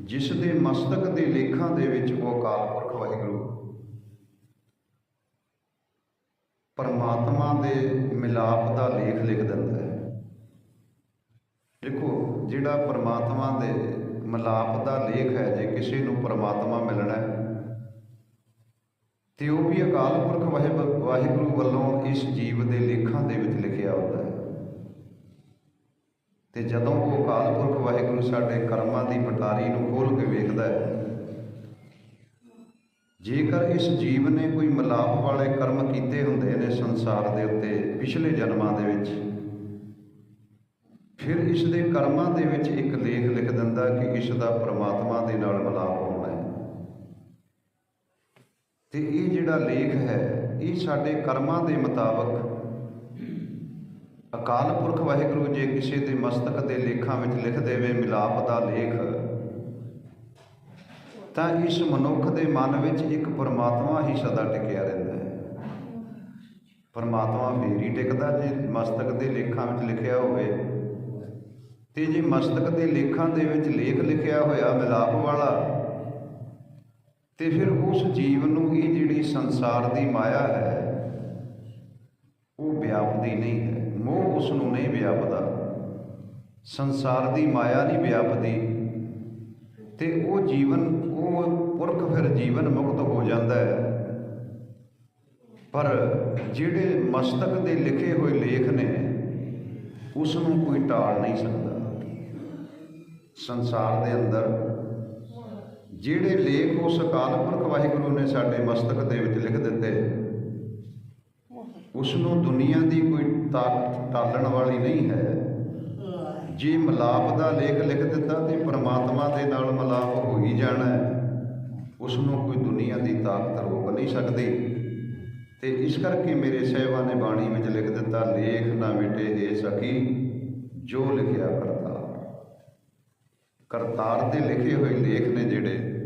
ਜਿਸ ਦੇ ਮਸਤਕ ਦੇ ਲੇਖਾਂ ਦੇ ਵਿੱਚ ਉਹ ਅਕਾਲ ਪੁਰਖ ਵਾਹਿਗੁਰੂ। ਪਰਮਾਤਮਾ ਦੇ ਮਿਲਾਪ ਦਾ ਲੇਖ ਲਿਖ ਦਿੰਦਾ ਹੈ। ਦੇਖੋ, ਜਿਹੜਾ ਪਰਮਾਤਮਾ ਦੇ ਮਿਲਾਪ ਦਾ ਲੇਖ ਹੈ, ਜੇ ਕਿਸੇ ਨੂੰ ਪਰਮਾਤਮਾ ਮਿਲਣਾ ਹੈ, ਤੇ ਉਹ ਵੀ ਅਕਾਲ ਪੁਰਖ ਵਾਹਿਬ- ਵਾਹਿਗੁਰੂ ਵੱਲੋਂ ਇਸ ਜੀਵ ਦੇ ਲੇਖਾਂ ਦੇ ਵਿੱਚ ਲਿਖਿਆ ਹੁੰਦਾ ਹੈ। ਤੇ ਜਦੋਂ ਉਹ ਅਕਾਲ ਪੁਰਖ ਵਾਹਿਗੁਰੂ ਸਾਡੇ ਕਰਮਾਂ ਦੀ ਪਟਾਰੀ ਨੂੰ ਖੋਲ ਕੇ ਵੇਖਦਾ ਹੈ, ਜੇਕਰ ਇਸ ਜੀਵ ਨੇ ਕੋਈ ਮਿਲਾਪ ਵਾਲੇ ਕਰਮ ਕੀਤੇ ਹੁੰਦੇ ਨੇ ਸੰਸਾਰ ਦੇ ਉੱਤੇ ਪਿਛਲੇ ਜਨਮਾਂ ਦੇ ਵਿੱਚ, ਫਿਰ ਇਸ ਦੇ ਕਰਮਾਂ ਦੇ ਵਿੱਚ ਇੱਕ ਲੇਖ ਲਿਖ ਦਿੰਦਾ ਕਿ ਇਸ ਦਾ ਪ੍ਰਮਾਤਮਾ ਦੇ ਨਾਲ ਮਿਲਾਪ ਹੋਣਾ ਹੈ। ਤੇ ਇਹ ਜਿਹੜਾ ਲੇਖ ਹੈ, ਇਹ ਸਾਡੇ ਕਰਮਾਂ ਦੇ ਮੁਤਾਬਕ ਅਕਾਲ ਪੁਰਖ ਵਾਹਿਗੁਰੂ ਜੇ ਕਿਸੇ ਦੇ ਮਸਤਕ ਦੇ ਲੇਖਾਂ ਵਿੱਚ ਲਿਖ ਦੇਵੇ ਮਿਲਾਪ ਦਾ ਲੇਖ। ਤਾਂ ਇਸ ਮਨੁੱਖ ਦੇ ਮਨ ਵਿੱਚ ਇੱਕ ਪਰਮਾਤਮਾ ਹੀ ਸਦਾ ਟਿਕਿਆ ਰਹਿੰਦਾ ਹੈ। ਪਰਮਾਤਮਾ ਫੇਰ ਹੀ ਟਿਕਦਾ ਜੇ ਮਸਤਕ ਦੇ ਲੇਖਾਂ ਵਿੱਚ ਲਿਖਿਆ ਹੋਵੇ। ਤੇ ਜੇ ਮਸਤਕ ਦੇ ਲੇਖਾਂ ਦੇ ਵਿੱਚ ਲੇਖ ਲਿਖਿਆ ਹੋਇਆ ਮਿਲਾਪ ਵਾਲਾ, ਤੇ ਫਿਰ ਉਸ ਜੀਵ ਨੂੰ ਇਹ ਜਿਹੜੀ ਸੰਸਾਰ ਦੀ ਮਾਇਆ ਹੈ, ਉਹ ਵਿਆਪਦੀ ਨਹੀਂ ਹੈ। ਮੋਹ ਉਸ ਨੂੰ ਨਹੀਂ ਵਿਆਪਦਾ। ਸੰਸਾਰ ਦੀ ਮਾਇਆ ਨਹੀਂ ਵਿਆਪਦੀ ਤੇ ਉਹ ਜੀਵਨ, ਉਹ ਪੁਰਖ ਫਿਰ ਜੀਵਨ ਮੁਕਤ ਹੋ ਜਾਂਦਾ ਹੈ। ਪਰ ਜਿਹੜੇ ਮਸਤਕ ਦੇ ਲਿਖੇ ਹੋਏ ਲੇਖ ਨੇ ਉਸ ਨੂੰ ਕੋਈ ਟਾਲ ਨਹੀਂ ਸਕਦਾ। ਸੰਸਾਰ ਦੇ ਅੰਦਰ ਜਿਹੜੇ ਲੇਖ ਉਸ ਅਕਾਲ ਪੁਰਖ ਵਾਹਿਗੁਰੂ ਨੇ ਸਾਡੇ ਮਸਤਕ ਦੇ ਵਿੱਚ ਲਿਖ ਦਿੱਤੇ ਉਸ ਨੂੰ ਦੁਨੀਆ ਦੀ ਕੋਈ ਤਾਕਤ ਟਾਲਣ ਵਾਲੀ ਨਹੀਂ ਹੈ। ਜੇ ਮਲਾਪ ਦਾ ਲੇਖ ਲਿਖ ਦਿੱਤਾ ਤੇ ਪ੍ਰਮਾਤਮਾ ਦੇ ਨਾਲ ਮਲਾਪ ਹੋ ਹੀ ਜਾਣਾ ਹੈ। ਉਸ ਨੂੰ ਕੋਈ ਦੁਨੀਆ ਦੀ ਤਾਕਤ ਰੋਕ ਨਹੀਂ ਸਕਦੀ। ਤੇ ਇਸ ਕਰਕੇ ਮੇਰੇ ਸਹਿਬਾ ਨੇ ਬਾਣੀ ਵਿੱਚ ਲਿਖ ਦਿੱਤਾ, ਲੇਖ ਨਾ ਮਿਟੇ ਹੈ ਸਕੀ ਜੋ ਲਿਖਿਆ ਕਰਤਾਰ। ਕਰਤਾਰ ਦੇ ਲਿਖੇ ਹੋਏ ਲੇਖ ਨੇ ਜਿਹੜੇ